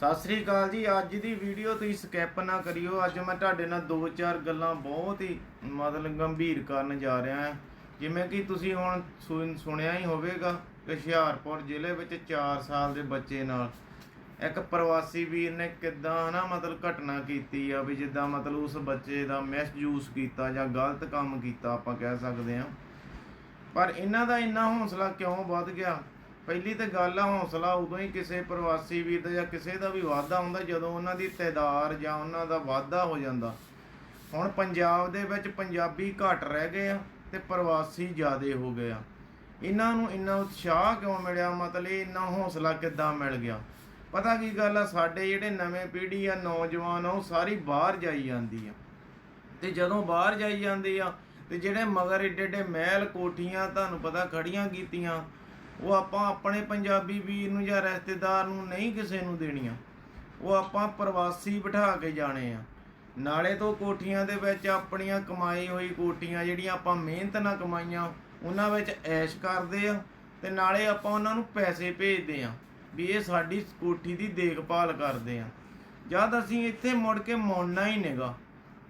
ਸਤਿ ਸ੍ਰੀ ਅਕਾਲ ਜੀ, ਅੱਜ ਦੀ ਵੀਡੀਓ ਤੁਸੀਂ ਸਕਿਪ ਨਾ ਕਰਿਓ। ਅੱਜ ਮੈਂ ਤੁਹਾਡੇ ਨਾਲ ਦੋ ਚਾਰ ਗੱਲਾਂ ਬਹੁਤ ਹੀ ਮਤਲਬ ਗੰਭੀਰ ਕਰਨ ਜਾ ਰਿਹਾ ਹਾਂ। ਜਿਵੇਂ ਕਿ ਤੁਸੀਂ ਹੁਣ ਸੁਣਿਆ ਹੀ ਹੋਵੇਗਾ ਕਿ ਹੁਸ਼ਿਆਰਪੁਰ ਜ਼ਿਲ੍ਹੇ ਵਿੱਚ 4 ਸਾਲ ਦੇ ਬੱਚੇ ਨਾਲ ਇੱਕ ਪ੍ਰਵਾਸੀ ਵੀਰ ਨੇ ਕਿੱਦਾਂ ਨਾ ਮਤਲਬ ਘਟਨਾ ਕੀਤੀ ਆ ਵੀ ਜਿੱਦਾਂ ਮਤਲਬ ਉਸ ਬੱਚੇ ਦਾ ਮਿਸਯੂਜ਼ ਕੀਤਾ ਜਾਂ ਗਲਤ ਕੰਮ ਕੀਤਾ ਆਪਾਂ ਕਹਿ ਸਕਦੇ ਹਾਂ। ਪਰ ਇਹਨਾਂ ਦਾ ਇੰਨਾ ਹੌਸਲਾ ਕਿਉਂ ਵੱਧ ਗਿਆ? ਪਹਿਲੀ ਤੇ ਗੱਲ ਆ, ਹੌਸਲਾ ਉਦੋਂ ਹੀ ਕਿਸੇ ਪ੍ਰਵਾਸੀ ਵੀਰ ਦਾ ਜਾਂ ਕਿਸੇ ਦਾ ਵੀ ਵਾਧਾ ਹੁੰਦਾ ਜਦੋਂ ਉਹਨਾਂ ਦੀ ਤਾਦਾਦ ਜਾਂ ਉਹਨਾਂ ਦਾ ਵਾਧਾ ਹੋ ਜਾਂਦਾ। ਹੁਣ ਪੰਜਾਬ ਦੇ ਵਿੱਚ ਪੰਜਾਬੀ ਘੱਟ ਰਹਿ ਗਏ ਆ ਤੇ ਪ੍ਰਵਾਸੀ ਜ਼ਿਆਦੇ ਹੋ ਗਏ ਆ। ਇਹਨਾਂ ਨੂੰ ਇੰਨਾ ਉਤਸ਼ਾਹ ਕਿਉਂ ਮਿਲਿਆ? ਮਤਲਬ ਇੰਨਾ ਹੌਸਲਾ ਕਿੱਦਾਂ ਮਿਲ ਗਿਆ? ਪਤਾ ਕੀ ਗੱਲ ਆ, ਸਾਡੇ ਜਿਹੜੇ ਨਵੇਂ ਪੀੜ੍ਹੀ ਆ, ਨੌਜਵਾਨ ਆ, ਉਹ ਸਾਰੀ ਬਾਹਰ ਜਾਈ ਜਾਂਦੀ ਆ। ਤੇ ਜਦੋਂ ਬਾਹਰ ਜਾਈ ਜਾਂਦੇ ਆ, ਤੇ ਜਿਹੜੇ ਮਗਰ ਏਡੇ ਏਡੇ ਮਹਿਲ ਕੋਠੀਆਂ, ਤੁਹਾਨੂੰ ਪਤਾ ਖੜੀਆਂ ਕੀਤੀਆਂ ਉਹ ਆਪਾਂ ਆਪਣੇ ਪੰਜਾਬੀ ਵੀਰ ਨੂੰ ਜਾਂ ਰਿਸ਼ਤੇਦਾਰ ਨੂੰ ਨਹੀਂ ਕਿਸੇ ਨੂੰ ਦੇਣੀਆਂ। ਉਹ ਆਪਾਂ ਪ੍ਰਵਾਸੀ ਬਿਠਾ ਕੇ ਜਾਣੇ ਆ। ਨਾਲੇ ਤੋਂ ਕੋਠੀਆਂ ਦੇ ਵਿੱਚ ਆਪਣੀਆਂ ਕਮਾਈ ਹੋਈ ਕੋਠੀਆਂ ਜਿਹੜੀਆਂ ਆਪਾਂ ਮਿਹਨਤ ਨਾਲ ਕਮਾਈਆਂ, ਉਹਨਾਂ ਵਿੱਚ ਐਸ਼ ਕਰਦੇ ਆ ਤੇ ਨਾਲੇ ਆਪਾਂ ਉਹਨਾਂ ਨੂੰ ਪੈਸੇ ਭੇਜਦੇ ਆ ਵੀ ਇਹ ਸਾਡੀ ਕੋਠੀ ਦੀ ਦੇਖਭਾਲ ਕਰਦੇ ਆ। ਜਦ ਅਸੀਂ ਇੱਥੇ ਮੁੜ ਕੇ ਮੁੜਨਾ ਹੀ ਨੇਗਾ,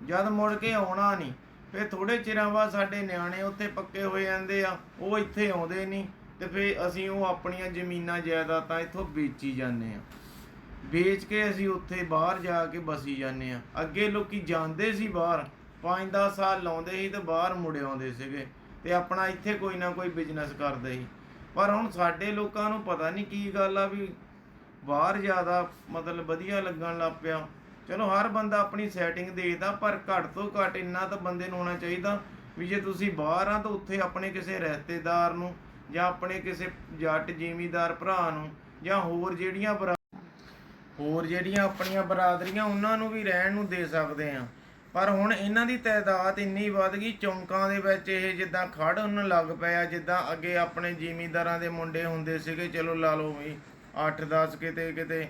ਜਦ ਮੁੜ ਕੇ ਆਉਣਾ ਨਹੀਂ, ਫਿਰ ਥੋੜੇ ਚਿਰਾਂ ਬਾਅਦ ਸਾਡੇ ਨਿਆਣੇ ਉੱਥੇ ਪੱਕੇ ਹੋ ਜਾਂਦੇ ਆ, ਉਹ ਇੱਥੇ ਆਉਂਦੇ ਨਹੀਂ। ਤੇ ਫਿਰ ਅਸੀਂ ਉਹ ਆਪਣੀਆਂ ਜ਼ਮੀਨਾਂ ਜਾਇਦਾਦਾਂ ਇੱਥੋਂ ਵੇਚੀ ਜਾਂਦੇ ਆ ਵੇਚ ਕੇ ਅਸੀਂ ਉੱਥੇ ਬਾਹਰ ਜਾ ਕੇ ਬਸੀ ਜਾਂਦੇ ਆ ਅੱਗੇ ਲੋਕੀ ਜਾਂਦੇ ਸੀ ਬਾਹਰ 5-10 ਸਾਲ ਲਾਉਂਦੇ ਸੀ ਤੇ ਬਾਹਰ ਮੁੜ ਆਉਂਦੇ ਸੀਗੇ ਤੇ ਆਪਣਾ ਇੱਥੇ ਕੋਈ ਨਾ ਕੋਈ ਬਿਜ਼ਨਸ ਕਰਦੇ ਸੀ। ਪਰ ਹੁਣ ਸਾਡੇ ਲੋਕਾਂ ਨੂੰ ਪਤਾ ਨਹੀਂ ਕੀ ਗੱਲ ਆ ਵੀ ਬਾਹਰ ਜ਼ਿਆਦਾ ਮਤਲਬ ਵਧੀਆ ਲੱਗਣ ਲੱਗ ਪਿਆ। ਚਲੋ ਹਰ ਬੰਦਾ ਆਪਣੀ ਸੈਟਿੰਗ ਦੇਖਦਾ, ਪਰ ਘੱਟ ਤੋਂ ਘੱਟ ਇੰਨਾ ਤਾਂ ਬੰਦੇ ਨੂੰ ਹੋਣਾ ਚਾਹੀਦਾ ਵੀ ਜੇ ਤੁਸੀਂ ਬਾਹਰ ਆ ਤਾਂ ਉੱਥੇ ਆਪਣੇ ਕਿਸੇ ਰਿਸ਼ਤੇਦਾਰ ਨੂੰ ਜਾਂ ਆਪਣੇ ਕਿਸੇ ਜੱਟ ਜ਼ਿਮੀਂਦਾਰ ਭਰਾ ਨੂੰ ਜਾਂ ਹੋਰ ਜਿਹੜੀਆਂ ਬਰਾ- ਹੋਰ ਜਿਹੜੀਆਂ ਆਪਣੀਆਂ ਬਰਾਦਰੀਆਂ ਉਹਨਾਂ ਨੂੰ ਵੀ ਰਹਿਣ ਨੂੰ ਦੇ ਸਕਦੇ ਆ ਪਰ ਹੁਣ ਇਹਨਾਂ ਦੀ ਤਾਦਾਦ ਇੰਨੀ ਵੱਧ ਗਈ, ਚੌਂਕਾਂ ਦੇ ਵਿੱਚ ਇਹ ਜਿੱਦਾਂ ਖੜਨ ਲੱਗ ਪਿਆ ਜਿੱਦਾਂ ਅੱਗੇ ਆਪਣੇ ਜ਼ਿਮੀਂਦਾਰਾਂ ਦੇ ਮੁੰਡੇ ਹੁੰਦੇ ਸੀਗੇ, ਚਲੋ ਲਾ ਲਓ ਵੀ 8-10 ਕਿਤੇ ਕਿਤੇ।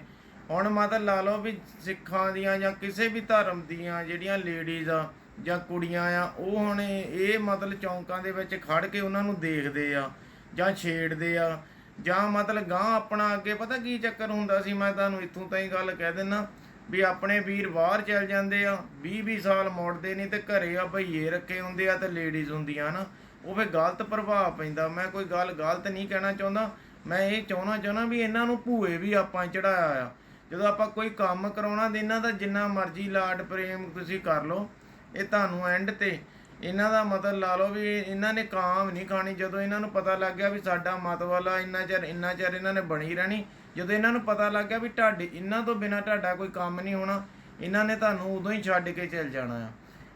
ਹੁਣ ਮਤਲਬ ਲਾ ਲਓ ਵੀ ਸਿੱਖਾਂ ਦੀਆਂ ਜਾਂ ਕਿਸੇ ਵੀ ਧਰਮ ਦੀਆਂ ਜਿਹੜੀਆਂ ਲੇਡੀਜ਼ ਆ ਜਾਂ ਕੁੜੀਆਂ ਆ, ਉਹ ਹੁਣ ਇਹ ਇਹ ਮਤਲਬ ਚੌਂਕਾਂ ਦੇ ਵਿੱਚ ਖੜ ਕੇ ਉਹਨਾਂ ਨੂੰ ਦੇਖਦੇ ਆ। ਜਾਂ ਛੇੜਦੇ ਆ, ਜਾਂ ਮਤਲਬ ਗਾਂ ਆਪਣਾ ਅੱਗੇ ਪਤਾ ਕੀ ਚੱਕਰ ਹੁੰਦਾ ਸੀ, ਮੈਂ ਤੁਹਾਨੂੰ ਇੱਥੋਂ ਤਾਂ ਹੀ ਗੱਲ ਕਹਿ ਦਿੰਨਾ ਵੀ ਆਪਣੇ ਵੀਰ ਬਾਹਰ ਚੱਲ ਜਾਂਦੇ ਆ 20 20 ਸਾਲ ਮੁੜਦੇ ਨਹੀਂ ਤੇ ਘਰੇ ਆ ਭਈਏ ਰੱਖੇ ਹੁੰਦੇ ਆ ਤੇ ਲੇਡੀਜ਼ ਹੁੰਦੀਆਂ ਨਾ, ਉਹ ਫੇ ਗਲਤ ਪ੍ਰਭਾਵ ਪੈਂਦਾ। ਮੈਂ ਕੋਈ ਗੱਲ ਗਲਤ ਨਹੀਂ ਕਹਿਣਾ ਚਾਹੁੰਦਾ, ਮੈਂ ਇਹ ਚਾਹੁੰਦਾ ਚਾਹੁੰਦਾ ਵੀ ਇਹਨਾਂ ਨੂੰ ਭੂਏ ਵੀ ਆਪਾਂ ਚੜਾਇਆ ਆ। ਜਦੋਂ ਆਪਾਂ ਕੋਈ ਕੰਮ ਕਰਾਉਣਾ ਤੇ ਇਹਨਾਂ ਦਾ ਜਿੰਨਾ ਮਰਜ਼ੀ ਲਾਡ ਪ੍ਰੇਮ ਤੁਸੀਂ ਕਰ ਲਓ, ਇਹ ਤੁਹਾਨੂੰ ਐਂਡ ਤੇ ਇਹਨਾਂ ਦਾ ਮਤਲਬ ਲਾ ਲਓ ਵੀ ਇਹਨਾਂ ਨੇ ਕਾਮ ਨਹੀਂ ਖਾਣੀ, ਜਦੋਂ ਇਹਨਾਂ ਨੂੰ ਪਤਾ ਲੱਗ ਗਿਆ ਵੀ ਸਾਡਾ ਮਤ ਵਾਲਾ ਇੰਨਾ ਚਿਰ ਇੰਨਾ ਚਿਰ ਇਹਨਾਂ ਨੇ ਬਣੀ ਰਹਿਣੀ, ਜਦੋਂ ਇਹਨਾਂ ਨੂੰ ਪਤਾ ਲੱਗ ਗਿਆ ਵੀ ਤੁਹਾਡੇ, ਇਹਨਾਂ ਤੋਂ ਬਿਨਾ ਤੁਹਾਡਾ ਕੋਈ ਕੰਮ ਨਹੀਂ ਹੋਣਾ, ਇਹਨਾਂ ਨੇ ਤੁਹਾਨੂੰ ਉਦੋਂ ਹੀ ਛੱਡ ਕੇ ਚੱਲ ਜਾਣਾ ਆ।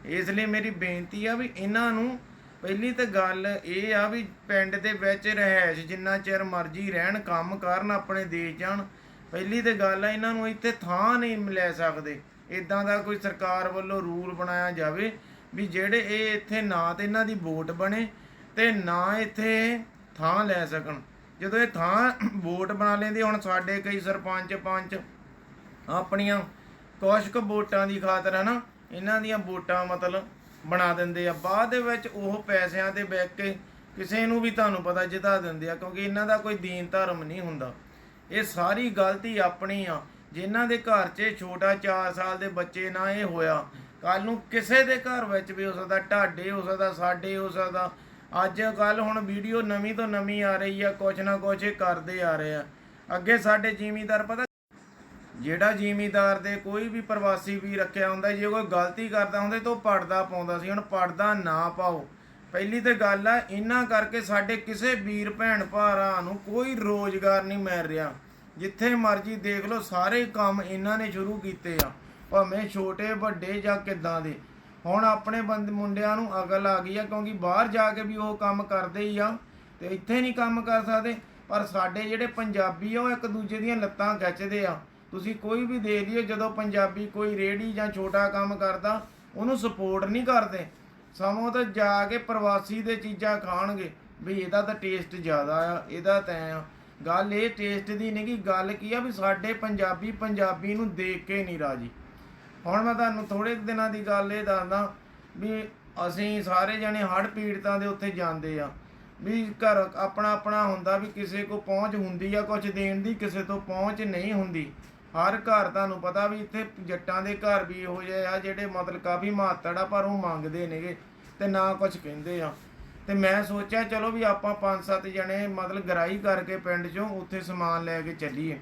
ਇਸ ਲਈ ਮੇਰੀ ਬੇਨਤੀ ਆ ਵੀ ਇਹਨਾਂ ਨੂੰ ਪਹਿਲੀ ਤਾਂ ਗੱਲ ਇਹ ਆ ਵੀ ਪਿੰਡ ਦੇ ਵਿੱਚ ਰਹਿਸ਼ ਜਿੰਨਾ ਚਿਰ ਮਰਜ਼ੀ ਰਹਿਣ, ਕੰਮ ਕਰਨ, ਆਪਣੇ ਦੇਸ਼ ਜਾਣ, ਪਹਿਲੀ ਤਾਂ ਗੱਲ ਆ ਇਹਨਾਂ ਨੂੰ ਇੱਥੇ ਥਾਂ ਨਹੀਂ ਮਿਲ ਸਕਦੇ ਇਦਾਂ ਦਾ ਕੋਈ ਸਰਕਾਰ ਵੱਲੋਂ ਰੂਲ ਬਣਾਇਆ ਜਾਵੇ ਵੀ ਜਿਹੜੇ ਇਹ ਇੱਥੇ ਨਾ ਤੇ ਇਹਨਾਂ ਦੀ ਵੋਟ ਬਣੇ ਤੇ ਨਾ ਇੱਥੇ ਥਾਂ ਲੈ ਸਕਣ। ਜਦੋਂ ਇਹ ਥਾਂ ਵੋਟ ਬਣਾ ਲੈਂਦੇ, ਹੁਣ ਸਾਡੇ ਕਈ ਸਰਪੰਚ ਪੰਚ ਆਪਣੀਆਂ ਕੁਛ ਵੋਟਾਂ ਦੀ ਖਾਤਰ ਹਨਾ, ਇਹਨਾਂ ਦੀਆਂ ਵੋਟਾਂ ਮਤਲਬ ਬਣਾ ਦਿੰਦੇ ਆ। ਬਾਅਦ ਦੇ ਵਿੱਚ ਉਹ ਪੈਸਿਆਂ ਤੇ ਬੈਕ ਕੇ ਕਿਸੇ ਨੂੰ ਵੀ ਤੁਹਾਨੂੰ ਪਤਾ ਜਿਤਾ ਦਿੰਦੇ ਆ, ਕਿਉਂਕਿ ਇਹਨਾਂ ਦਾ ਕੋਈ ਦੀਨ ਧਰਮ ਨਹੀਂ ਹੁੰਦਾ। ਇਹ ਸਾਰੀ ਗਲਤੀ ਆਪਣੀ ਆ। ਜਿਨ੍ਹਾਂ ਦੇ ਘਰ 'ਚ ਛੋਟਾ 4 ਸਾਲ ਦੇ ਬੱਚੇ ਨਾਲ ਇਹ ਹੋਇਆ ਕੱਲ ਨੂੰ ਕਿਸੇ ਦੇ ਘਰ ਵਿੱਚ ਵੀ ਹੋ ਸਕਦਾ, ਢਾਡੇ ਹੋ ਸਕਦਾ, ਸਾਡੇ ਹੋ ਸਕਦਾ। ਅੱਜ ਕੱਲ ਹੁਣ ਵੀਡੀਓ ਨਵੀਂ ਤੋਂ ਨਵੀਂ ਆ ਰਹੀ ਆ, ਕੁਛ ਨਾ ਕੁਛ ਇਹ ਕਰਦੇ ਆ ਰਹੇ ਆ। ਅੱਗੇ ਸਾਡੇ ਜ਼ਿਮੀਦਾਰ ਪਤਾ ਜਿਹੜਾ ਜ਼ਿਮੀਦਾਰ ਦੇ ਕੋਈ ਵੀ ਪ੍ਰਵਾਸੀ ਵੀ ਰੱਖਿਆ ਹੁੰਦਾ, ਜੇ ਕੋਈ ਗਲਤੀ ਕਰਦਾ ਹੁੰਦਾ, ਤਾਂ ਉਹ ਪੜਦਾ ਪਾਉਂਦਾ ਸੀ। ਹੁਣ ਪੜਦਾ ਨਾ ਪਾਓ। ਪਹਿਲੀ ਤੇ ਗੱਲ ਆ, ਇਹਨਾਂ ਕਰਕੇ ਸਾਡੇ ਕਿਸੇ ਵੀਰ, ਭੈਣ, ਭਰਾ ਨੂੰ ਕੋਈ ਰੋਜ਼ਗਾਰ ਨਹੀਂ ਮਿਲ ਰਿਹਾ। ਜਿੱਥੇ ਮਰਜ਼ੀ ਦੇਖ ਲਓ, ਸਾਰੇ ਕੰਮ ਇਹਨਾਂ ਨੇ ਸ਼ੁਰੂ ਕੀਤੇ ਆ। ਭਾਵੇਂ ਛੋਟੇ, ਵੱਡੇ ਜਾਂ ਕਿੱਦਾਂ ਦੇ। ਹੁਣ ਆਪਣੇ ਬੰਦ, ਮੁੰਡਿਆਂ ਨੂੰ ਅਕਲ ਆ ਗਈ ਆ, ਕਿਉਂਕਿ ਬਾਹਰ ਜਾ ਕੇ ਵੀ ਉਹ ਕੰਮ ਕਰਦੇ ਹੀ ਆ ਤੇ ਇੱਥੇ ਨਹੀਂ ਕੰਮ ਕਰ ਸਕਦੇ। ਪਰ ਸਾਡੇ ਜਿਹੜੇ ਪੰਜਾਬੀ ਆ, ਉਹ ਇੱਕ ਦੂਜੇ ਦੀਆਂ ਲੱਤਾਂ ਖਿੱਚਦੇ ਆ। ਤੁਸੀਂ ਕੋਈ ਵੀ ਦੇਖ ਲਿਓ ਜਦੋਂ ਪੰਜਾਬੀ ਕੋਈ ਰੇੜੀ ਜਾਂ ਛੋਟਾ ਕੰਮ ਕਰਦਾ, ਉਹਨੂੰ ਸਪੋਰਟ ਨਹੀਂ ਕਰਦੇ। ਸਮਾਂ ਤਾਂ ਜਾ ਕੇ ਪ੍ਰਵਾਸੀ ਦੇ ਚੀਜ਼ਾਂ ਖਾਣਗੇ। ਵੀ ਇਹਦਾ ਤਾਂ ਟੇਸਟ ਜ਼ਿਆਦਾ ਆ, ਇਹਦਾ ਤਾਂ ਆ। ਗੱਲ ਇਹ ਟੇਸਟ ਦੀ ਨਹੀਂ, ਕਿ ਗੱਲ ਕੀ ਆ ਵੀ ਸਾਡੇ ਪੰਜਾਬੀ ਪੰਜਾਬੀ ਨੂੰ ਦੇਖ ਕੇ ਨਹੀਂ ਰਾਜੀ। ਹੁਣ ਮੈਂ ਤੁਹਾਨੂੰ ਥੋੜੇ ਦਿਨਾਂ ਦੀ ਗੱਲ ਇਹ ਦੱਸਦਾ ਵੀ ਅਸੀਂ ਸਾਰੇ ਜਣੇ ਹੜ੍ਹ ਪੀੜਤਾਂ ਦੇ ਉੱਥੇ ਜਾਂਦੇ ਆ। ਵੀ ਘਰ ਆਪਣਾ ਆਪਣਾ ਹੁੰਦਾ ਵੀ ਕਿਸੇ ਕੋ ਪਹੁੰਚ ਹੁੰਦੀ ਆ ਕੁਝ ਦੇਣ ਦੀ ਕਿਸੇ ਤੋਂ ਪਹੁੰਚ ਨਹੀਂ ਹੁੰਦੀ। ਹਰ ਘਰ ਤੁਹਾਨੂੰ ਪਤਾ ਵੀ ਇੱਥੇ ਜੱਟਾਂ ਦੇ ਘਰ ਵੀ ਇਹੋ ਜਿਹੇ ਆ ਜਿਹੜੇ ਮਤਲਬ ਕਾਫੀ ਮਾਤੜ ਆ, ਪਰ ਉਹ ਮੰਗਦੇ ਨੇਗੇ ਤੇ ਨਾ ਕੁਝ ਕਹਿੰਦੇ ਆ। ਤੇ ਮੈਂ ਸੋਚਿਆ ਚਲੋ ਵੀ ਆਪਾਂ ਪੰਜ ਸੱਤ ਜਣੇ ਮਤਲਬ ਗਰਾਈ ਕਰਕੇ ਪਿੰਡ 'ਚੋਂ ਉੱਥੇ ਸਮਾਨ ਲੈ ਕੇ ਚੱਲੀਏ।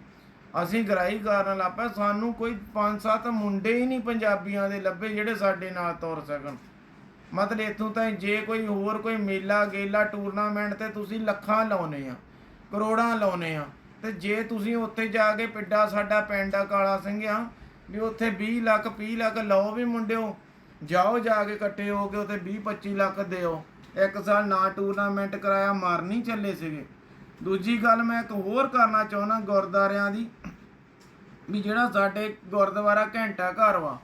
ਅਸੀਂ ਗਰਾਈ ਕਰਨ ਲੱਪੇ, ਸਾਨੂੰ ਕੋਈ ਪੰਜ ਸੱਤ ਮੁੰਡੇ ਹੀ ਨਹੀਂ ਪੰਜਾਬੀਆਂ ਦੇ ਲੱਭੇ ਜਿਹੜੇ ਸਾਡੇ ਨਾਲ ਤੁਰ ਸਕਣ। ਮਤਲਬ ਇਥੋਂ ਤਾਂ ਜੇ ਕੋਈ ਹੋਰ ਕੋਈ ਮੇਲਾ ਗੇਲਾ ਟੂਰਨਾਮੈਂਟ ਤੇ ਤੁਸੀਂ ਲੱਖਾਂ ਲਾਉਨੇ ਆ, ਕਰੋੜਾਂ ਲਾਉਨੇ ਆ, ਤੇ ਜੇ ਤੁਸੀਂ ਉੱਥੇ ਜਾ ਕੇ ਪਿੱਡਾ ਸਾਡਾ ਪਿੰਡ ਆ ਕਾਲਾ ਸਿੰਘਿਆ, ਵੀ ਉੱਥੇ 20 ਲੱਖ 30 ਲੱਖ ਲਾਓ ਵੀ ਮੁੰਡਿਓ, ਜਾਓ ਜਾ ਕੇ ਇਕੱਠੇ ਹੋ ਕੇ ਉੱਥੇ 20 25 ਲੱਖ ਦਿਓ। ਇੱਕ ਸਾਲ ਨਾ ਟੂਰਨਾਮੈਂਟ ਕਰਾਇਆ ਮਾਰ ਨਹੀਂ ਚੱਲੇ ਸੀਗੇ। ਦੂਜੀ ਗੱਲ ਮੈਂ ਇੱਕ ਹੋਰ ਕਰਨਾ ਚਾਹੁੰਦਾ ਗੁਰਦਾਰਿਆਂ ਦੀ, ਵੀ ਜਿਹੜਾ ਸਾਡੇ ਗੁਰਦੁਆਰਾ ਘੰਟਾ ਘਰ ਵਾ,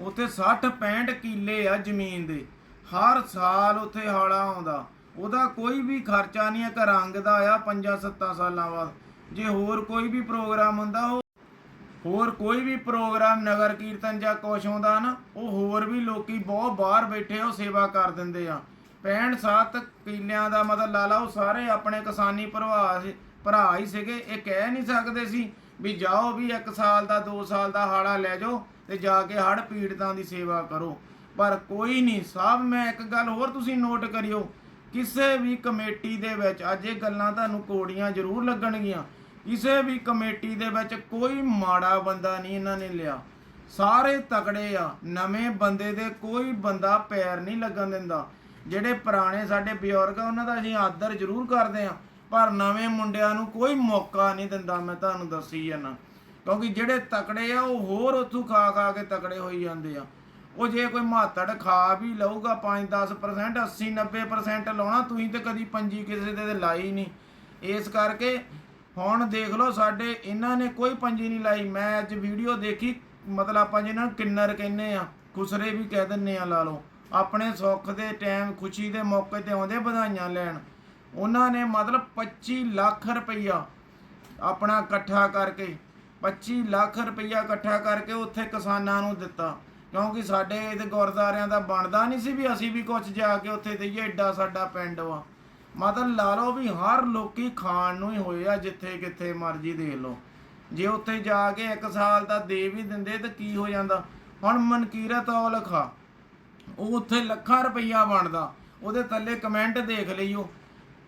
ਉੱਥੇ 60 65 ਕਿੱਲੇ ਆ ਜ਼ਮੀਨ ਦੇ, ਹਰ ਸਾਲ ਉੱਥੇ ਹਾਲਾ ਆਉਂਦਾ। ਉਹਦਾ ਕੋਈ ਵੀ ਖਰਚਾ ਨਹੀਂ ਇੱਕ ਰੰਗ ਦਾ ਆ 5-7 ਸਾਲਾਂ ਬਾਅਦ। ਜੇ ਹੋਰ ਕੋਈ ਵੀ ਪ੍ਰੋਗਰਾਮ ਹੁੰਦਾ, ਉਹ ਹੋਰ ਕੋਈ ਵੀ ਪ੍ਰੋਗਰਾਮ ਨਗਰ ਕੀਰਤਨ ਜਾਂ ਕੁਛ ਹੁੰਦਾ ਨਾ, ਉਹ ਹੋਰ ਵੀ ਲੋਕੀ ਬਹੁਤ ਬਾਹਰ ਬੈਠੇ ਉਹ ਸੇਵਾ ਕਰ ਦਿੰਦੇ ਆ। 65 ਸੱਤ ਕਿੱਲਿਆਂ ਦਾ ਮਤਲਬ ਲਾ ਲਾ ਉਹ ਸਾਰੇ ਆਪਣੇ ਕਿਸਾਨੀ ਭਰਾ ਭਰਾ ਹੀ ਸੀਗੇ। ਇਹ ਕਹਿ ਨਹੀਂ ਸਕਦੇ ਸੀ ਵੀ ਜਾਓ ਵੀ 1 ਸਾਲ ਦਾ 2 ਸਾਲ ਦਾ ਹਾੜਾ ਲੈ ਜਾਓ ਤੇ ਜਾ ਕੇ ਹੜ ਪੀੜਤਾਂ ਦੀ ਸੇਵਾ ਕਰੋ। ਪਰ ਕੋਈ ਨਹੀਂ ਸਾਹਿਬ ਮੈਂ ਇੱਕ ਗੱਲ ਹੋਰ ਤੁਸੀਂ ਨੋਟ ਕਰਿਓ। ਕਿਸੇ ਵੀ ਕਮੇਟੀ ਦੇ ਵਿੱਚ, ਅੱਜ ਇਹ ਗੱਲਾਂ ਤੁਹਾਨੂੰ ਕੋੜੀਆਂ ਜ਼ਰੂਰ ਲੱਗਣਗੀਆਂ। ਕਿਸੇ ਵੀ ਕਮੇਟੀ ਦੇ ਵਿੱਚ ਕੋਈ ਮਾੜਾ ਬੰਦਾ ਨਹੀਂ ਇਹਨਾਂ ਨੇ ਲਿਆ। ਸਾਰੇ ਤਕੜੇ ਆ। ਨਵੇਂ ਬੰਦੇ ਦੇ ਕੋਈ ਬੰਦਾ ਪੈਰ ਨਹੀਂ ਲੱਗਣ ਦਿੰਦਾ। ਜਿਹੜੇ ਪੁਰਾਣੇ ਸਾਡੇ ਬਜ਼ੁਰਗ ਆ, ਉਹਨਾਂ ਦਾ ਅਸੀਂ ਆਦਰ ਜ਼ਰੂਰ ਕਰਦੇ ਆ ਪਰ ਨਵੇਂ ਮੁੰਡਿਆਂ ਨੂੰ ਕੋਈ ਮੌਕਾ ਨਹੀਂ ਦਿੰਦਾ, ਮੈਂ ਤੁਹਾਨੂੰ ਦੱਸੀ ਜਾਣਾ ਕਿਉਂਕਿ ਜਿਹੜੇ ਤਕੜੇ ਆ, ਉਹ ਹੋਰ ਉੱਥੋਂ ਖਾ ਖਾ ਕੇ ਤਕੜੇ ਹੋਈ ਜਾਂਦੇ ਆ। ਉਹ ਜੇ ਕੋਈ ਮਾਤੜ ਖਾ ਵੀ ਲਊਗਾ 5-10% 80-90% ਲਾਉਣਾ, ਤੁਸੀਂ ਤੇ ਕਦੀ ਪੰਜੀ ਕਿਸੇ ਦੇ ਲਾਈ ਨਹੀਂ। ਇਸ ਕਰਕੇ ਹੁਣ ਦੇਖ ਲਓ ਸਾਡੇ, ਇਹਨਾਂ ਨੇ ਕੋਈ ਪੰਜੀ ਨਹੀਂ ਲਾਈ। ਮੈਂ ਅੱਜ ਵੀਡੀਓ ਦੇਖੀ, ਮਤਲਬ ਆਪਾਂ ਜਿਹਨਾਂ ਨੂੰ ਕਿੰਨਰ ਕਹਿੰਦੇ ਆ, ਖੁਸਰੇ ਵੀ ਕਹਿ ਦਿੰਨੇ ਆ ਲਾ ਲਓ। ਆਪਣੇ ਸੁੱਖ ਦੇ ਟਾਈਮ, ਖੁਸ਼ੀ ਦੇ ਮੌਕੇ ਤੇ ਆਉਂਦੇ ਵਧਾਈਆਂ ਲੈਣ। ਉਹਨਾਂ ਨੇ ਮਤਲਬ 25 ਲੱਖ ਰੁਪਈਆ ਆਪਣਾ ਇਕੱਠਾ ਕਰਕੇ 25 ਲੱਖ ਰੁਪਈਆ ਇਕੱਠਾ ਕਰਕੇ ਉੱਥੇ ਕਿਸਾਨਾਂ ਨੂੰ ਦਿੱਤਾ। ਕਿਉਂਕਿ ਸਾਡੇ ਇਹਦੇ ਗੁਰਦਾਰਿਆਂ ਦਾ ਬਣਦਾ ਨਹੀਂ ਸੀ ਵੀ ਅਸੀਂ ਵੀ ਕੁਝ ਜਾ ਕੇ ਉੱਥੇ ਦਈਏ ਐਡਾ ਸਾਡਾ ਪਿੰਡ ਵਾ। ਮਤਲਬ ਲਾ ਲਓ ਵੀ ਹਰ ਲੋਕੀ ਖਾਣ ਨੂੰ ਹੀ ਹੋਏ ਆ, ਜਿੱਥੇ ਕਿੱਥੇ ਮਰਜ਼ੀ ਦੇ ਲਓ। ਜੇ ਉੱਥੇ ਜਾ ਕੇ ਇੱਕ ਸਾਲ ਦਾ ਦੇ ਵੀ ਦਿੰਦੇ ਤਾਂ ਕੀ ਹੋ ਜਾਂਦਾ? ਹੁਣ ਮਨਕੀਰਤ ਔਲਖ ਆ। ਉਹ ਉੱਥੇ ਲੱਖਾਂ ਰੁਪਈਆ ਬਣਦਾ। ਉਹਦੇ ਥੱਲੇ ਕਮੈਂਟ ਦੇਖ ਲਈਓ।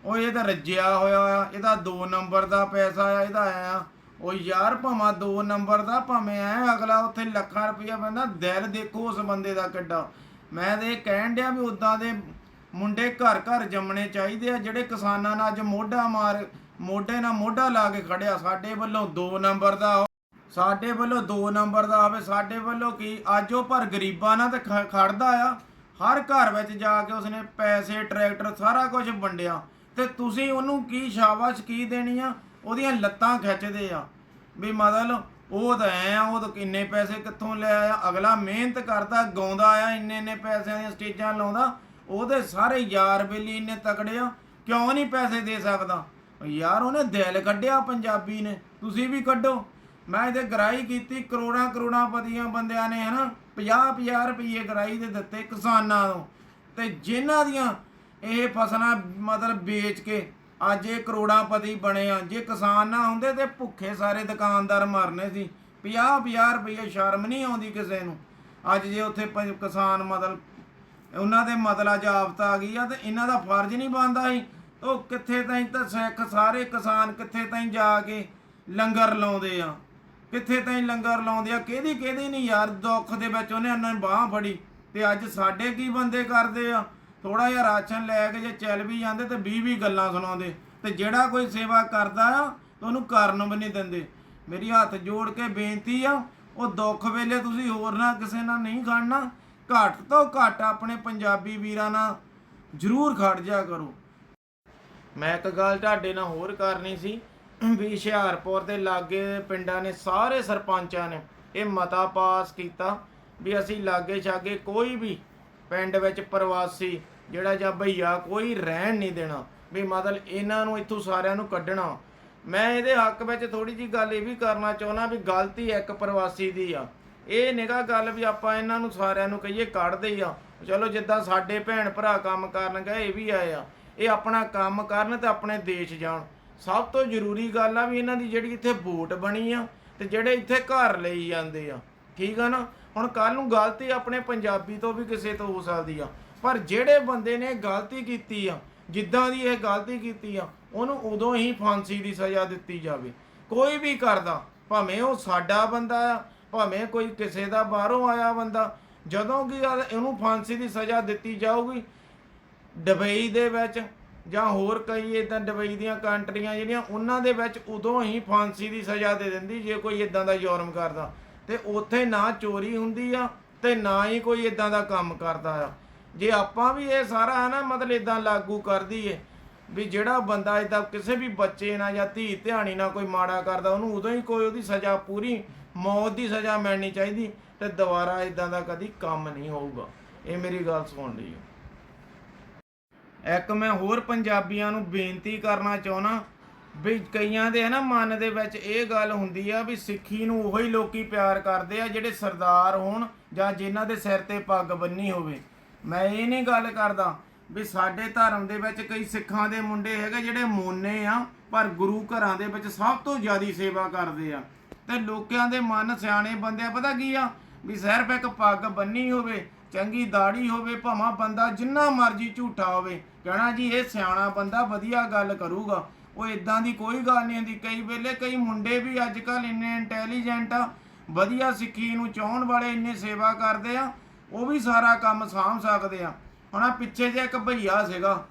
ਉਹ ਇਹ ਤਾਂ ਰੱਜਿਆ ਹੋਇਆ ਆ। ਇਹਦਾ 2 ਨੰਬਰ ਦਾ ਪੈਸਾ ਆ, ਇਹਦਾ ਆਇਆ ਉਹ ਯਾਰ, ਭਾਵੇਂ 2 ਨੰਬਰ ਦਾ, ਭਾਵੇਂ ਐ, ਅਗਲਾ ਉੱਥੇ ਲੱਖਾਂ ਰੁਪਈਆ ਬੰਦਾ ਦਿਲ ਦੇਖੋ ਉਸ ਬੰਦੇ ਦਾ ਕਿੱਡਾ। ਮੈਂ ਤੇ ਇਹ ਕਹਿਣ ਡਿਆ ਵੀ ਉਦਾਂ ਦੇ ਮੁੰਡੇ ਘਰ ਘਰ ਜੰਮਣੇ ਚਾਹੀਦੇ ਆ, ਜਿਹੜੇ ਕਿਸਾਨਾਂ ਨਾਲ ਅੱਜ ਮੋਢਾ ਮਾਰ, ਮੋਢੇ ਨਾਲ ਮੋਢਾ ਲਾ ਕੇ ਖੜਿਆ ਸਾਡੇ ਵੱਲੋਂ 2 ਨੰਬਰ ਦਾ ਉਹ- ਸਾਡੇ ਵੱਲੋਂ 2 ਨੰਬਰ ਦਾ ਆਵੇ, ਸਾਡੇ ਵੱਲੋਂ ਕੀ? ਅੱਜ ਉਹ ਪਰ ਗਰੀਬਾਂ ਨਾਲ ਤੇ ਖੜਦਾ ਆ। ਹਰ ਘਰ ਵਿੱਚ ਜਾ ਕੇ ਉਸਨੇ ਪੈਸੇ, ਟਰੈਕਟਰ, ਸਾਰਾ ਕੁਝ ਵੰਡਿਆ। ਤੇ ਤੁਸੀਂ ਉਹਨੂੰ ਕੀ ਸ਼ਾਬਾਸ਼ ਕੀ ਦੇਣੀ ਆ? ਉਹਦੀਆਂ ਲੱਤਾਂ ਖਿੱਚਦੇ ਆ। ਵੀ ਮਤਲਬ ਉਹ ਤਾਂ ਐ ਆ, ਉਹ ਤਾਂ ਕਿੰਨੇ ਪੈਸੇ ਕਿੱਥੋਂ ਲੈ ਆਇਆ? ਅਗਲਾ ਮਿਹਨਤ ਕਰਦਾ, ਗਾਉਂਦਾ ਆ, ਇੰਨੇ ਇੰਨੇ ਪੈਸਿਆਂ ਦੀਆਂ ਸਟੇਜਾਂ ਲਾਉਂਦਾ। ਉਹਦੇ ਸਾਰੇ ਯਾਰ ਬੇਲੀ ਇੰਨੇ ਤਕੜੇ ਆ, ਕਿਉਂ ਨਹੀਂ ਪੈਸੇ ਦੇ ਸਕਦਾ? ਯਾਰ ਉਹਨੇ ਦਿਲ ਕੱਢਿਆ ਪੰਜਾਬੀ ਨੇ, ਤੁਸੀਂ ਵੀ ਕੱਢੋ। ਮੈਂ ਇਹਦੇ ਗਰਾਈ ਕੀਤੀ, ਕਰੋੜਾਂ ਕਰੋੜਾਂ ਪਤੀਆਂ ਬੰਦਿਆਂ ਨੇ ਹਨਾ 50 50 ਰੁਪਏ ਗਰਾਈ ਦੇ ਦਿੱਤੇ ਕਿਸਾਨਾਂ ਨੂੰ। ਤੇ ਜਿਨ੍ਹਾਂ ਦੀਆਂ ਇਹ ਫਸਲਾਂ ਮਤਲਬ ਵੇਚ ਕੇ ਅੱਜ ਇਹ ਕਰੋੜਾਂ ਪਤੀ ਬਣੇ ਆ, ਜੇ ਕਿਸਾਨ ਨਾ ਹੁੰਦੇ ਤੇ ਭੁੱਖੇ ਸਾਰੇ ਦੁਕਾਨਦਾਰ ਮਰਨੇ ਸੀ। 50 50 ਰੁਪਏ ਸ਼ਰਮ ਨਹੀਂ ਆਉਂਦੀ ਕਿਸੇ ਨੂੰ। ਅੱਜ ਜੇ ਉੱਥੇ ਕਿਸਾਨ ਮਤਲਬ, ਉਹਨਾਂ ਦੇ ਮਤਲਾ ਜਾਬਤ ਆ ਗਈ ਆ ਤੇ ਇਹਨਾਂ ਦਾ ਫਰਜ਼ ਨਹੀਂ ਬਣਦਾ ਸੀ। ਉਹ ਕਿੱਥੇ ਤਾਈਂ ਤਾਂ ਸਿੱਖ ਸਾਰੇ ਕਿਸਾਨ ਕਿੱਥੇ ਤਾਈਂ ਜਾ ਕੇ ਲੰਗਰ ਲਾਉਂਦੇ ਆ। ਕਿੱਥੇ ਤਾਈਂ ਲੰਗਰ ਲਾਉਂਦੇ ਆ? ਕਿਹਦੀ ਕਿਹਦੀ ਨਹੀਂ ਯਾਰ? ਦੁੱਖ ਦੇ ਵਿੱਚ ਉਹਨੇ ਉਹਨਾਂ ਬਾਹ ਫੜੀ ਤੇ ਅੱਜ ਸਾਡੇ ਕੀ ਬੰਦੇ ਕਰਦੇ ਆ? ਥੋੜਾ ਜਿਹਾ ਰਾਸ਼ਨ ਲੈ ਕੇ ਜੇ ਚੱਲ ਵੀ ਜਾਂਦੇ ਤੇ 20 20 ਗੱਲਾਂ ਸੁਣਾਉਂਦੇ। ਤੇ ਜਿਹੜਾ ਕੋਈ ਸੇਵਾ ਕਰਦਾ ਆ, ਤਾਂ ਉਹਨੂੰ ਕਰਨ ਵੀ ਨਹੀਂ ਦਿੰਦੇ। ਮੇਰੀ ਹੱਥ ਜੋੜ ਕੇ ਬੇਨਤੀ ਆ, ਉਹ ਦੁੱਖ ਵੇਲੇ ਤੁਸੀਂ ਹੋਰ ਨਾ ਕਿਸੇ ਨਾਲ ਨਹੀਂ ਖੜਨਾ। ਘੱਟ ਤੋਂ ਘੱਟ ਆਪਣੇ ਪੰਜਾਬੀ ਵੀਰਾਂ ਨਾਲ ਜ਼ਰੂਰ ਖੜ ਜਾ ਕਰੋ। ਮੈਂ ਇੱਕ ਗੱਲ ਤੁਹਾਡੇ ਨਾਲ ਹੋਰ ਕਰਨੀ ਸੀ। ਵੀ ਹੁਸ਼ਿਆਰਪੁਰ ਦੇ ਲਾਗੇ ਪਿੰਡਾਂ ਨੇ ਸਾਰੇ ਸਰਪੰਚਾਂ ਨੇ ਇਹ ਮਤਾ ਪਾਸ ਕੀਤਾ ਵੀ ਅਸੀਂ ਲਾਗੇ ਛਾਗੇ ਕੋਈ ਵੀ ਪਿੰਡ ਵਿੱਚ ਪ੍ਰਵਾਸੀ ਜਿਹੜਾ ਜਾਂ ਭਈਆ ਕੋਈ ਰਹਿਣ ਨਹੀਂ ਦੇਣਾ, ਵੀ ਮਤਲਬ ਇਹਨਾਂ ਨੂੰ ਇੱਥੋਂ ਸਾਰਿਆਂ ਨੂੰ ਕੱਢਣਾ। ਮੈਂ ਇਹਦੇ ਹੱਕ ਵਿੱਚ ਥੋੜੀ ਜੀ ਗੱਲ ਇਹ ਵੀ ਕਰਨਾ ਚਾਹੁੰਦਾ ਵੀ ਗਲਤੀ ਇੱਕ ਪ੍ਰਵਾਸੀ ਦੀ ਆ। ਇਹ ਨਿਗਾ ਗੱਲ ਵੀ ਆਪਾਂ ਇਹਨਾਂ ਨੂੰ ਸਾਰਿਆਂ ਨੂੰ ਕਹੀਏ ਕੱਢਦੇ ਹੀ ਆ। ਚਲੋ ਜਿੱਦਾਂ ਸਾਡੇ ਭੈਣ ਭਰਾ ਕੰਮ ਕਰਨ ਗਏ, ਇਹ ਵੀ ਆਏ ਆ। ਇਹ ਆਪਣਾ ਕੰਮ ਕਰਨ ਤੇ ਆਪਣੇ ਦੇਸ਼ ਜਾਣ। ਸਭ ਤੋਂ ਜ਼ਰੂਰੀ ਗੱਲ ਆ ਵੀ ਇਹਨਾਂ ਦੀ ਜਿਹੜੀ ਇੱਥੇ ਵੋਟ ਬਣੀ ਆ ਤੇ ਜਿਹੜੇ ਇੱਥੇ ਘਰ ਲਈ ਜਾਂਦੇ ਆ, ਠੀਕ ਆ ਨਾ? ਹੁਣ ਕੱਲ ਨੂੰ ਗਲਤੀ ਆਪਣੇ ਪੰਜਾਬੀ ਤੋਂ ਵੀ ਕਿਸੇ ਤੋਂ ਹੋ ਸਕਦੀ ਆ, ਪਰ ਜਿਹੜੇ ਬੰਦੇ ਨੇ ਗਲਤੀ ਕੀਤੀ ਆ, ਜਿੱਦਾਂ ਦੀ ਇਹ ਗਲਤੀ ਕੀਤੀ ਆ, ਉਹਨੂੰ ਉਦੋਂ ਹੀ ਫਾਂਸੀ ਦੀ ਸਜ਼ਾ ਦਿੱਤੀ ਜਾਵੇ। ਕੋਈ ਵੀ ਕਰਦਾ, ਭਾਵੇਂ ਉਹ ਸਾਡਾ ਬੰਦਾ ਆ, ਭਾਵੇਂ ਕੋਈ ਕਿਸੇ ਦਾ ਬਾਹਰੋਂ ਆਇਆ ਬੰਦਾ, ਜਦੋਂ ਕਿ ਇਹਨੂੰ ਫਾਂਸੀ ਦੀ ਸਜ਼ਾ ਦਿੱਤੀ ਜਾਊਗੀ, ਦੁਬਈ ਦੇ ਵਿੱਚ ਜਾਂ ਹੋਰ ਕਈ ਇਦਾਂ ਦੁਬਈ ਦੀਆਂ ਕੰਟਰੀਆਂ ਜਿਹੜੀਆਂ ਉਹਨਾਂ ਦੇ ਵਿੱਚ ਉਦੋਂ ਹੀ ਫਾਂਸੀ ਦੀ ਸਜ਼ਾ ਦੇ ਦਿੰਦੀ, ਜੇ ਕੋਈ ਇਦਾਂ ਦਾ ਜੁਰਮ ਕਰਦਾ। ਤੇ ਉੱਥੇ ਨਾ ਚੋਰੀ ਹੁੰਦੀ ਆ ਤੇ ਨਾ ਹੀ ਕੋਈ ਇਦਾਂ ਦਾ ਕੰਮ ਕਰਦਾ ਆ। ਜੇ ਆਪਾਂ ਵੀ ਇਹ ਸਾਰਾ ਹੈ ਨਾ ਮਤਲਬ ਇਦਾਂ ਲਾਗੂ ਕਰ ਦਈਏ ਵੀ ਜਿਹੜਾ ਬੰਦਾ ਇਦਾਂ ਕਿਸੇ ਵੀ ਬੱਚੇ ਨਾਲ ਜਾਂ ਧੀ ਧਿਆਣੀ ਨਾਲ ਕੋਈ ਮਾੜਾ ਕਰਦਾ, ਉਹਨੂੰ ਉਦੋਂ ਹੀ ਕੋਈ ਉਹਦੀ ਸਜ਼ਾ ਪੂਰੀ, ਮੌਤ ਦੀ ਸਜ਼ਾ ਮਿਲਣੀ ਚਾਹੀਦੀ ਤੇ ਦੁਬਾਰਾ ਇਦਾਂ ਦਾ ਕਦੀ ਕੰਮ ਨਹੀਂ ਹੋਊਗਾ। ਇਹ ਮੇਰੀ ਗੱਲ ਸੁਣ ਲਈਓ ਇੱਕ ਮੈਂ ਹੋਰ ਪੰਜਾਬੀਆਂ ਨੂੰ ਬੇਨਤੀ ਕਰਨਾ ਚਾਹੁੰਦਾ ਵੀ ਕਈਆਂ ਦੇ ਹੈ ਨਾ ਮਨ ਦੇ ਵਿੱਚ ਇਹ ਗੱਲ ਹੁੰਦੀ ਆ ਵੀ ਸਿੱਖੀ ਨੂੰ ਉਹੀ ਲੋਕੀ ਪਿਆਰ ਕਰਦੇ ਆ ਜਿਹੜੇ ਸਰਦਾਰ ਹੋਣ ਜਾਂ ਜਿਨ੍ਹਾਂ ਦੇ ਸਿਰ ਤੇ ਪੱਗ ਬੰਨੀ ਹੋਵੇ। ਮੈਂ ਇਹ ਨਹੀਂ ਗੱਲ ਕਰਦਾ ਵੀ ਸਾਡੇ ਧਰਮ ਦੇ ਵਿੱਚ ਕਈ ਸਿੱਖਾਂ ਦੇ ਮੁੰਡੇ ਹੈਗੇ ਜਿਹੜੇ ਮੋਨੇ ਆ, ਪਰ ਗੁਰੂ ਘਰਾਂ ਦੇ ਵਿੱਚ ਸਭ ਤੋਂ ਜ਼ਿਆਦਾ ਸੇਵਾ ਕਰਦੇ ਆ। ਤੇ ਲੋਕਾਂ ਦੇ ਮਨ ਸਿਆਣੇ ਬੰਦੇ ਪਤਾ ਕੀ ਆ? ਵੀ ਸਿਰਫ ਇੱਕ ਪੱਗ ਬੰਨੀ ਹੋਵੇ, ਚੰਗੀ ਦਾੜੀ ਹੋਵੇ, ਭਾਵੇਂ ਬੰਦਾ ਜਿੰਨਾ ਮਰਜ਼ੀ ਝੂਠਾ ਹੋਵੇ ਕਹਿਣਾ ਜੀ ਇਹ ਸਿਆਣਾ ਬੰਦਾ ਵਧੀਆ ਗੱਲ ਕਰੂਗਾ। ਉਹ ਇਦਾਂ ਦੀ ਕੋਈ ਗੱਲ ਨਹੀਂ ਹੁੰਦੀ। ਕਈ ਵੇਲੇ ਕਈ ਮੁੰਡੇ ਵੀ ਅੱਜ ਕੱਲ ਇੰਨੇ ਇੰਟੈਲੀਜੈਂਟ ਆ, ਵਧੀਆ ਸਿੱਖੀ ਨੂੰ ਚਾਹਣ ਵਾਲੇ ਇੰਨੇ ਸੇਵਾ ਕਰਦੇ ਆ, ਉਹ ਵੀ ਸਾਰਾ ਕੰਮ ਸਾਂਭ ਸਕਦੇ ਆ। ਹੁਣ, ਪਿੱਛੇ ਜੇ ਇੱਕ ਭਈਆ ਸੀਗਾ,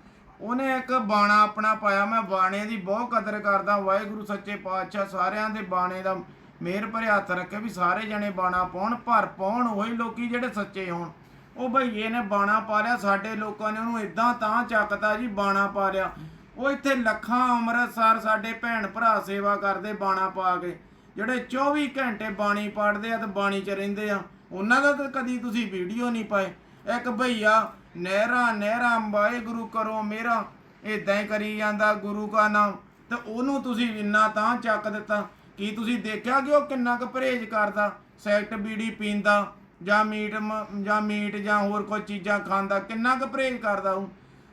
ਉਹਨੇ ਇੱਕ ਬਾਣਾ ਆਪਣਾ ਪਾਇਆ। ਮੈਂ ਬਾਣੇ ਦੀ ਬਹੁਤ ਕਦਰ ਕਰਦਾ। ਵਾਹਿਗੁਰੂ, ਸੱਚੇ ਪਾਤਸ਼ਾਹ ਸਾਰਿਆਂ ਦੇ ਬਾਣੇ ਦਾ ਮਿਹਰ ਭਰੇ ਹੱਥ ਰੱਖੇ ਵੀ ਸਾਰੇ ਜਣੇ ਬਾਣਾ ਪਾਉਣ, ਪਰ ਪਾਉਣ ਉਹੀ ਲੋਕੀ ਜਿਹੜੇ ਸੱਚੇ ਹੋਣ। ਉਹ ਭਈਏ ਨੇ ਬਾਣਾ ਪਾ ਲਿਆ, ਸਾਡੇ ਲੋਕਾਂ ਨੇ ਉਹਨੂੰ ਇਦਾਂ ਤਾਂ ਚੱਕਤਾ ਜੀ, ਬਾਣਾ ਪਾ ਲਿਆ। ਉਹ ਇੱਥੇ ਲੱਖਾਂ ਅੰਮ੍ਰਿਤਸਰ ਸਾਡੇ ਭੈਣ ਭਰਾ ਸੇਵਾ ਕਰਦੇ ਬਾਣਾ ਪਾ ਕੇ। ਜਿਹੜੇ 24 ਘੰਟੇ ਬਾਣੀ ਪੜਦੇ ਆ ਤੇ ਬਾਣੀ 'ਚ ਰਹਿੰਦੇ ਆ, ਉਹਨਾਂ ਦਾ ਤਾਂ ਕਦੀ ਤੁਸੀਂ ਵੀਡੀਓ ਨਹੀਂ ਪਾਏ। ਇੱਕ ਭਈਆ, ਨਹਿਰਾ ਨਹਿਰਾ, ਵਾਹਿਗੁਰੂ ਕਰੋ ਮੇਰਾ। ਇਦਾਂ ਹੀ ਕਰੀ ਜਾਂਦਾ ਗੁਰੂ ਕਾ ਨਾਮ। ਤੇ ਉਹਨੂੰ ਤੁਸੀਂ ਇੰਨਾ ਤਾਂ ਚੱਕ ਦਿੱਤਾ। ਕੀ ਤੁਸੀਂ ਦੇਖਿਆ ਕਿ ਉਹ ਕਿੰਨਾ ਕੁ ਪਰਹੇਜ਼ ਕਰਦਾ, ਸੈਕਟ ਬੀੜੀ ਪੀਂਦਾ? ਜਾਂ ਮੀਟ ਮ- ਜਾਂ ਮੀਟ ਜਾਂ ਹੋਰ ਕੋਈ ਚੀਜ਼ਾਂ ਖਾਂਦਾ ਕਿੰਨਾ ਕੁ ਪਰਹੇਜ਼ ਕਰਦਾ ਉਹ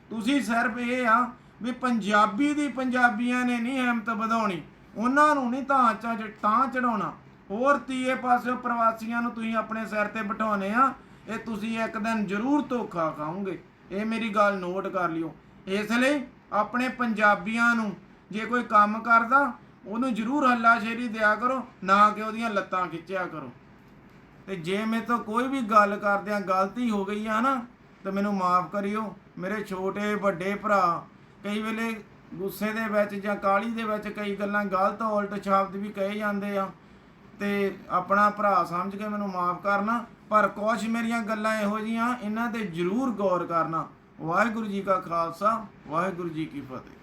ਤੁਸੀਂ ਸਿਰਫ ਇਹ ਆ ਵੀ ਪੰਜਾਬੀ ਦੀ ਪੰਜਾਬੀਆਂ ਨੇ ਨਹੀਂ ਹਿੰਮਤ ਵਧਾਉਣੀ। ਉਹਨਾਂ ਨੂੰ ਨਹੀਂ ਤਾਂ ਚ ਤਾਂ ਚੜਾਉਣਾ ਹੋਰ ਤੀਏ ਪਾਸੇ ਪ੍ਰਵਾਸੀਆਂ ਨੂੰ ਤੁਸੀਂ ਆਪਣੇ ਸਿਰ ਤੇ ਬਿਠਾਉਨੇ ਆ, ਇਹ ਤੁਸੀਂ ਇੱਕ ਦਿਨ ਜ਼ਰੂਰ ਧੋਖਾ ਖਾਓਗੇ। ਇਹ ਮੇਰੀ ਗੱਲ ਨੋਟ ਕਰ ਲਿਓ। ਇਸ ਲਈ ਆਪਣੇ ਪੰਜਾਬੀਆਂ ਨੂੰ ਜੇ ਕੋਈ ਕੰਮ ਕਰਦਾ, ਉਹਨੂੰ ਜ਼ਰੂਰ ਹੱਲਾਸ਼ੇਰੀ ਦਿਆ ਕਰੋ, ਨਾ ਕਿ ਉਹਦੀਆਂ ਲੱਤਾਂ ਖਿੱਚਿਆ ਕਰੋ। ਤੇ ਜੇ ਮੇਰੇ ਤੋਂ ਕੋਈ ਵੀ ਗੱਲ ਕਰਦਿਆਂ ਗਲਤੀ ਹੋ ਗਈ ਆ ਨਾ, ਤੇ ਮੈਨੂੰ ਮਾਫ ਕਰਿਓ। ਮੇਰੇ ਛੋਟੇ ਵੱਡੇ ਭਰਾ ਕਈ ਵੇਲੇ ਗੁੱਸੇ ਦੇ ਵਿੱਚ ਜਾਂ ਕਾਲੀ ਦੇ ਵਿੱਚ ਕਈ ਗੱਲਾਂ ਗਲਤ ਉਲਟ ਸ਼ਬਦ ਵੀ ਕਹੇ ਜਾਂਦੇ ਆ, ਤੇ ਆਪਣਾ ਭਰਾ ਸਮਝ ਕੇ ਮੈਨੂੰ ਮਾਫ ਕਰਨਾ। ਪਰ ਕੁਛ ਮੇਰੀਆਂ ਗੱਲਾਂ ਇਹੋ ਜੀਆਂ ਇਹਨਾਂ ਤੇ ਜ਼ਰੂਰ ਗੌਰ ਕਰਨਾ। ਵਾਹਿਗੁਰੂ ਜੀ ਕਾ ਖਾਲਸਾ, ਵਾਹਿਗੁਰੂ ਜੀ ਕੀ ਫਤਿਹ।